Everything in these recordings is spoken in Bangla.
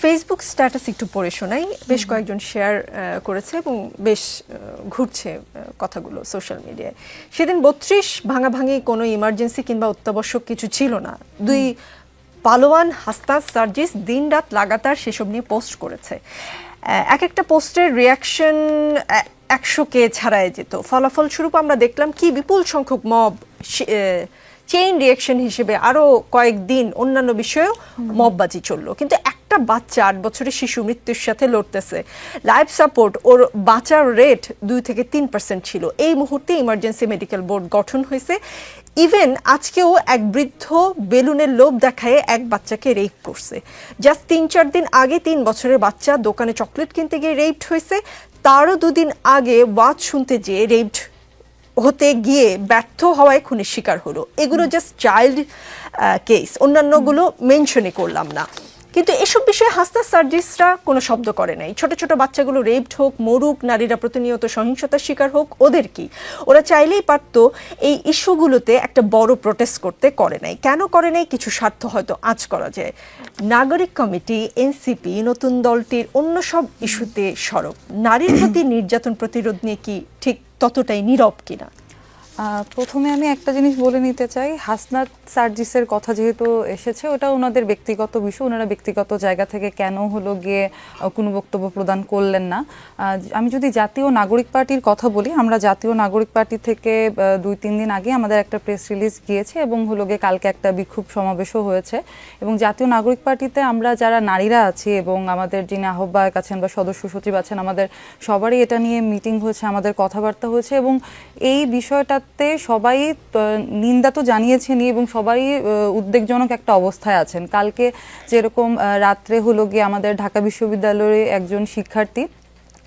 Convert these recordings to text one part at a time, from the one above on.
ফেসবুক স্ট্যাটাস একটু পড়ে শোনাই। বেশ কয়েকজন শেয়ার করেছে এবং বেশ ঘুরছে কথাগুলো সোশ্যাল মিডিয়ায় সেদিন বত্রিশ ভাঙাভাঙি কোনো ইমার্জেন্সি কিংবা অত্যাবশ্যক কিছু ছিল না। দুই পালোয়ান হাস্তাস সার্জিস দিন রাত লাগাতার সেসব নিয়ে পোস্ট করেছে। এক একটা পোস্টের রিয়াকশন একশো কে ছাড়ায় যেত। ফলাফল স্বরূপ আমরা দেখলাম কি বিপুল সংখ্যক মব চেইন রিয়াকশন হিসেবে আরও কয়েকদিন অন্যান্য বিষয়েও মববাজি চলল। কিন্তু একটা বাচ্চা, আট বছরের শিশু মৃত্যুর সাথে লড়তেছে। লাইফ সাপোর্ট ওর বাঁচার রেট দুই থেকে তিন পার্সেন্ট ছিল। এই মুহূর্তে ইমার্জেন্সি মেডিকেল বোর্ড গঠন হয়েছে। ইভেন আজকেও এক বৃদ্ধ বেলুনের লোভ দেখায় এক বাচ্চাকে রেপ করছে। জাস্ট তিন চার দিন আগে তিন বছরের বাচ্চা দোকানে চকলেট কিনতে গিয়ে রেপড হয়েছে। তারও দুদিন আগে ওয়াজ শুনতে যেয়ে রেপড হতে গিয়ে ব্যর্থ হওয়ায় খুনের শিকার হলো। এগুলো জাস্ট চাইল্ড কেস অন্যান্যগুলো মেনশনই করলাম না। কিন্তু এসব বিষয়ে হাস্তা সার্জিসরা কোনো শব্দ করে নাই। ছোট ছোট বাচ্চাগুলো রেপড হোক, মরুক, নারীরা প্রতিনিয়ত সহিংসতার শিকার হোক, ওদের কি? ওরা চাইলেই পারত এই ইস্যুগুলোতে একটা বড় প্রোটেস্ট করতে করে নাই। কেন করে নাই? কিছু স্বার্থ হয়তো আজ করা যায়। নাগরিক কমিটি, এনসিপি, নতুন দলটির অন্য সব ইস্যুতে সরব। নারীর প্রতি নির্যাতন প্রতিরোধ নিয়ে কি ঠিক ততটাই নীরব কিনা? প্রথমে আমি একটা জিনিস বলে নিতে চাই। হাসনাত সার্জিসের কথা যেহেতু এসেছে, ওটা ওনাদের ব্যক্তিগত বিষয়। ওনারা ব্যক্তিগত জায়গা থেকে কেন হলো গিয়ে কোনো বক্তব্য প্রদান করলেন না। আমি যদি জাতীয় নাগরিক পার্টির কথা বলি, আমরা জাতীয় নাগরিক পার্টি থেকে দুই, তিন দিন আগে আমাদের একটা প্রেস রিলিজ গিয়েছে এবং হলো গিয়ে কালকে একটা বিক্ষোভ সমাবেশও হয়েছে। এবং জাতীয় নাগরিক পার্টিতে আমরা যারা নারীরা আছি এবং আমাদের যিনি আহ্বায়ক আছেন বা সদস্য সচিব আছেন, আমাদের সবারই এটা নিয়ে মিটিং হয়েছে, আমাদের কথাবার্তা হয়েছে এবং এই বিষয়টাতে সবাই নিন্দা তো জানিয়েছেনই এবং সবাই উদ্বেগজনক একটা অবস্থায় আছেন। কালকে যেরকম রাত্রে হলো গিয়ে আমাদের ঢাকা বিশ্ববিদ্যালয়ে একজন শিক্ষার্থী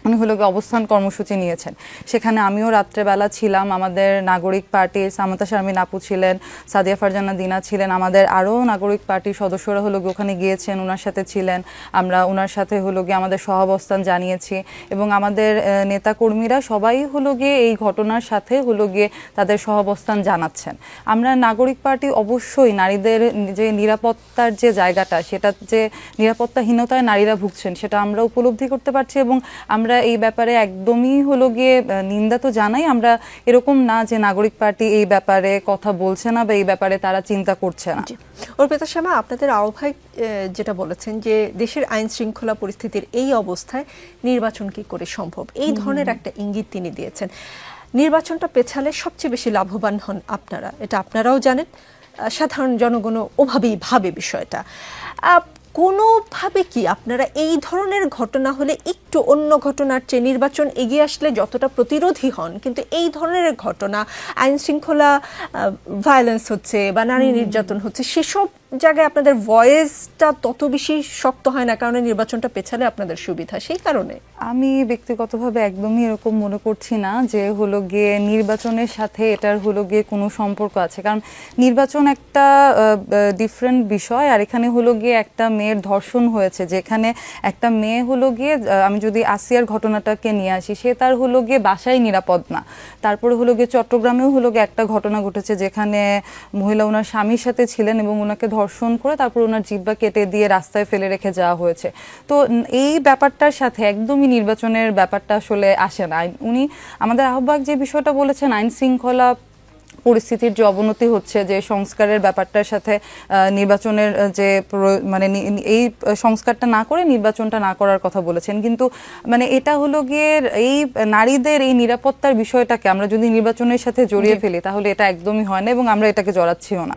উনি হলো অবস্থান কর্মসূচি নিয়েছেন। সেখানে আমিও রাত্রেবেলা ছিলাম, আমাদের নাগরিক পার্টির সামতা শারমিন আপু ছিলেন, সাদিয়া ফারজানা দিনা ছিলেন, আমাদের আরও নাগরিক পার্টির সদস্যরা হলো ওখানে গিয়েছেন ওনার সাথে ছিলেন, আমরা ওনার সাথে হলো গিয়ে আমাদের সহাবস্থান জানিয়েছি এবং আমাদের নেতাকর্মীরা সবাই হলো গিয়ে এই ঘটনার সাথে হলো গিয়ে তাদের সহাবস্থান জানাচ্ছেন। আমরা নাগরিক পার্টি অবশ্যই নারীদের যে নিরাপত্তার যে জায়গাটা সেটা যে নিরাপত্তাহীনতায় নারীরা ভুগছেন, সেটা আমরা উপলব্ধি করতে পারছি এবং আমরা এই ব্যাপারে একদমই হলো গিয়ে নিন্দা তো জানাই। আমরা এরকম না যে নাগরিক পার্টি এই ব্যাপারে কথা বলছে না বা এই ব্যাপারে তারা চিন্তা করছে না। অর্পিতা শ্যামা আপনাদের আহ্বায়ক যেটা বলেছেন যে দেশের আইন শৃঙ্খলা পরিস্থিতির এই অবস্থায় নির্বাচন কি করে সম্ভব? এই ধরনের একটা ইঙ্গিত তিনি দিয়েছেন। নির্বাচনটা পেছালে সবচেয়ে বেশি লাভবান হন আপনারা। এটা আপনারাও জানেন। সাধারণ জনগণও ওভাবেই ভাবে বিষয়টা। কোনোভাবে কি আপনারা এই ধরনের ঘটনা হলে একটু অন্য ঘটনার চেয়ে নির্বাচন এগিয়ে আসলে যতটা প্রতিরোধী হন? কিন্তু এই ধরনের ঘটনা আইন শৃঙ্খলা ভায়োলেন্স হচ্ছে বা নারী নির্যাতন হচ্ছে সেসব জায়গায় আপনাদের ভয়েসটা তত বেশি শক্ত হয় না কারণ নির্বাচনটা পেছালে আপনাদের সুবিধা সেই কারণে? আমি ব্যক্তিগতভাবে একদমই এরকম মনে করছি না যে হলো গিয়ে নির্বাচনের সাথে এটার হলো গিয়ে কোনো সম্পর্ক আছে। কারণ নির্বাচন একটা ডিফারেন্ট বিষয় আর এখানে হলো গিয়ে একটা মেয়ের ধর্ষণ হয়েছে, যেখানে একটা মেয়ে হলো গিয়ে আমি যদি আসিয়ার ঘটনাটাকে নিয়ে আসি, সে তার হলো গিয়ে বাসায় নিরাপদ না। তারপরে হলো গিয়ে চট্টগ্রামেও হলো গিয়ে একটা ঘটনা ঘটেছে, যেখানে মহিলা ওনার স্বামীর সাথে ছিলেন এবং ওনাকে ধর্ষণ করে তারপর ওনার জিব্বা কেটে দিয়ে রাস্তায় ফেলে রেখে যাওয়া হয়েছে। তো এই ব্যাপারটার সাথে একদমই নির্বাচনের ব্যাপারটা আসলে আসে না। উনি আমাদের আহ্বায়ক যে বিষয়টা বলেছেন আইন শৃঙ্খলা পরিস্থিতির যে অবনতি হচ্ছে যে সংস্কারের ব্যাপারটার সাথে নির্বাচনের যে মানে এই সংস্কারটা না করে নির্বাচনটা না করার কথা বলেছেন। কিন্তু মানে এটা হলো গিয়ে এই নারীদের এই নিরাপত্তার বিষয়টাকে আমরা যদি নির্বাচনের সাথে জড়িয়ে ফেলি তাহলে এটা একদমই হয় না এবং আমরা এটাকে জড়াচ্ছিও না।